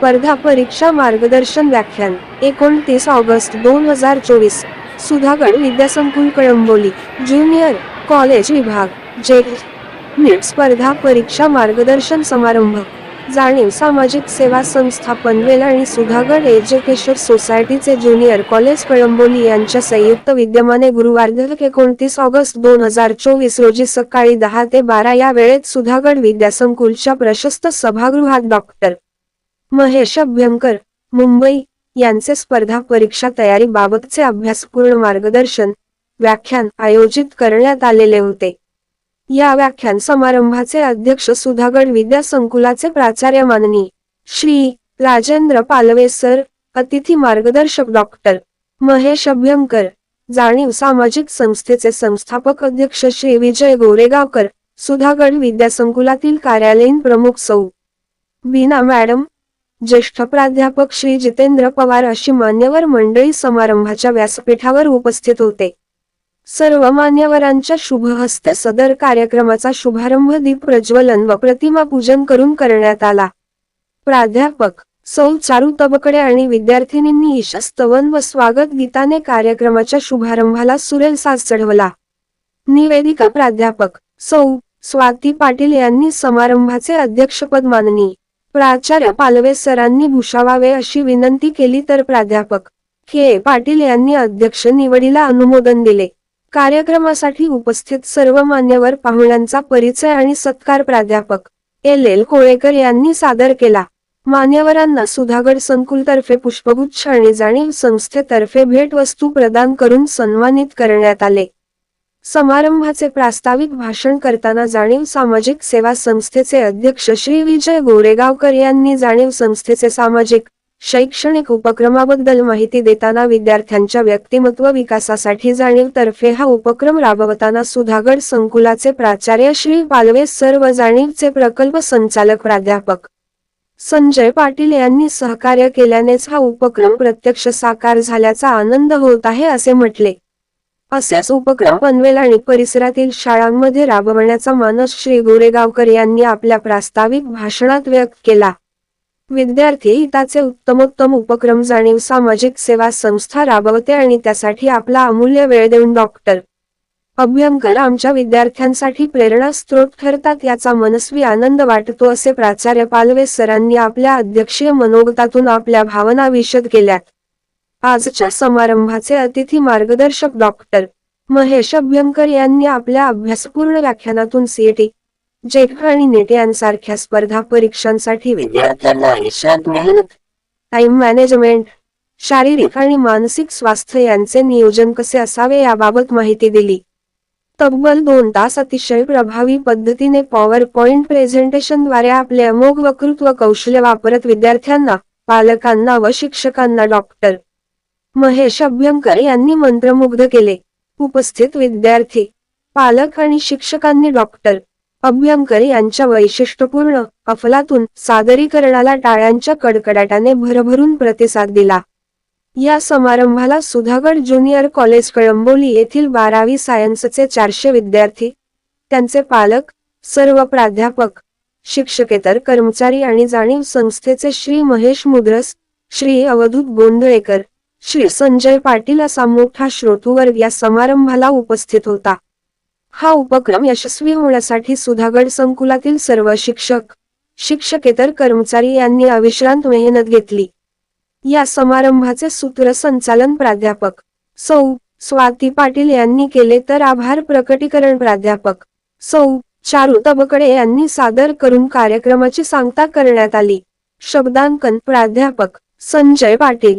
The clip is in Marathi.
स्पर्धा परीक्षा मार्गदर्शन व्याख्यान एकोणतीस ऑगस्ट दोन हजार चोवीस. सुधागड विद्यासंकुल कळंबोली ज्युनियर कॉलेज विभाग जे नीट स्पर्धा परीक्षा मार्गदर्शन समारंभ. जाणीव सामाजिक सेवा संस्था पनवेल आणि सुधागड एज्युकेशन सोसायटीचे ज्युनियर कॉलेज कळंबोली यांच्या संयुक्त विद्यमाने गुरुवार एकोणतीस ऑगस्ट दोन हजार चोवीस रोजी सकाळी दहा ते बारा या वेळेत सुधागड विद्यासंकुलच्या प्रशस्त सभागृहात डॉक्टर. महेश अभ्यंकर मुंबई यांचे स्पर्धा परीक्षा तयारी बाबतचे अभ्यासपूर्ण मार्गदर्शन व्याख्यान आयोजित करण्यात आलेले होते. या व्याख्यान समारंभाचे अध्यक्ष सुधागड विद्यासंकुलाचे प्राचार्य माननी श्री राजेंद्र पालवे सर अतिथी मार्गदर्शक डॉक्टर महेश अभ्यंकर जाणीव सामाजिक संस्थेचे संस्थापक अध्यक्ष श्री विजय गोरेगावकर सुधागड विद्यासंकुलातील कार्यालयीन प्रमुख सौ. बीना मॅडम ज्येष्ठ प्राध्यापक श्री जितेंद्र पवार अशी मान्यवर मंडळी समारंभाच्या व्यासपीठावर उपस्थित होते. सर्व मान्यवरांच्या शुभ हस्ते सदर कार्यक्रमाचा शुभारंभ दीप प्रज्वलन व प्रतिमा पूजन करून करण्यात आला. प्राध्यापक सौ चारू तबकडे आणि विद्यार्थिनींनी ईशस्तवन व स्वागत गीताने कार्यक्रमाच्या शुभारंभाला सुरेल साज चढवला. निवेदिका प्राध्यापक सौ स्वाती पाटील यांनी समारंभाचे अध्यक्षपद माननी. प्राचार्य पालवे सरांनी भूषावावे अशी विनंती केली तर प्राध्यापक के. पाटील यांनी अध्यक्ष निवडीला अनुमोदन दिले. कार्यक्रमासाठी उपस्थित सर्व मान्यवर पाहुण्यांचा परिचय आणि सत्कार प्राध्यापक एल. एल. कोळेकर यांनी सादर केला. मान्यवरांना सुधागड संकुलतर्फे पुष्पगुच्छ आणि जाणीव संस्थेतर्फे भेटवस्तू प्रदान करून सन्मानित करण्यात आले. समारंभाचे प्रास्ताविक भाषण करताना जाणीव सामाजिक सेवा संस्थेचे अध्यक्ष श्री विजय गोरेगावकर यांनी जाणीव संस्थेचे सामाजिक शैक्षणिक उपक्रमाबद्दल माहिती देताना विद्यार्थ्यांच्या व्यक्तिमत्व विकासासाठी जाणीव तर्फे हा उपक्रम राबवताना सुधागड संकुलाचे प्राचार्य श्री पालवे सर्व जाणीवचे प्रकल्प संचालक प्राध्यापक संजय पाटील यांनी सहकार्य केल्यानेच हा उपक्रम प्रत्यक्ष साकार झाल्याचा आनंद होत आहे असे म्हटले. असेच उपक्रम पनवेल आणि परिसरातील शाळांमध्ये राबवण्याचा मानस श्री गोरेगावकर यांनी आपल्या प्रास्ताविक भाषणात व्यक्त केला. विद्यार्थी हिताचे उत्तमोत्तम उपक्रम जाणीव सामाजिक सेवा संस्था राबवते आणि त्यासाठी आपला अमूल्य वेळ देऊन डॉक्टर अभ्यंकर आमच्या विद्यार्थ्यांसाठी प्रेरणा स्त्रोत ठरतात याचा मनस्वी आनंद वाटतो असे प्राचार्य पालवे सरांनी आपल्या अध्यक्षीय मनोगतातून आपल्या भावना विशद केल्यात. आजच्या समारंभाचे अतिथी मार्गदर्शक डॉक्टर महेश अभ्यंकर यांनी आपल्या अभ्यासपूर्ण व्याख्यानातून सीएटी जेट आणि नेट यांसारख्या स्पर्धा परीक्षांसाठी विद्यार्थ्यांना आयुष्यात मेहनत टाइम मॅनेजमेंट शारीरिक आणि मानसिक स्वास्थ्य यांचे नियोजन कसे असावे याबाबत माहिती दिली. तब्बल दोन तास अतिशय प्रभावी पद्धतीने पॉवर पॉइंट प्रेझेंटेशनद्वारे आपले अमोघ वक्तृत्व कौशल्य वापरत विद्यार्थ्यांना पालकांना व शिक्षकांना डॉक्टर महेश अभ्यंकर यांनी मंत्रमुग्ध केले. उपस्थित विद्यार्थी पालक आणि शिक्षकांनी डॉक्टर अभ्यंकर यांच्या वैशिष्ट्यपूर्ण अफलातून सादरीकरणाला टाळ्यांच्या कडकडाटाने भरभरून प्रतिसाद दिला. या समारंभाला सुधागड ज्युनियर कॉलेज कळंबोली येथील बारावी सायन्सचे चारशे विद्यार्थी त्यांचे पालक सर्व प्राध्यापक शिक्षकेतर कर्मचारी आणि जाणीव संस्थेचे श्री महेश मुद्रस श्री अवधूत गोंधळेकर श्री संजय पाटील असा मोठा श्रोतूवर्ग या समारंभाला उपस्थित होता. हा उपक्रम यशस्वी होण्यासाठी सुधागड संकुलातील सर्व शिक्षक शिक्षकेतर कर्मचारी यांनी अविश्रांत मेहनत घेतली. या समारंभाचे सूत्रसंचालन प्राध्यापक सौ. स्वाती पाटील यांनी केले तर आभार प्रकटीकरण प्राध्यापक सौ. चारू तबकडे यांनी सादर करून कार्यक्रमाची सांगता करण्यात आली. शब्दांकन प्राध्यापक संजय पाटील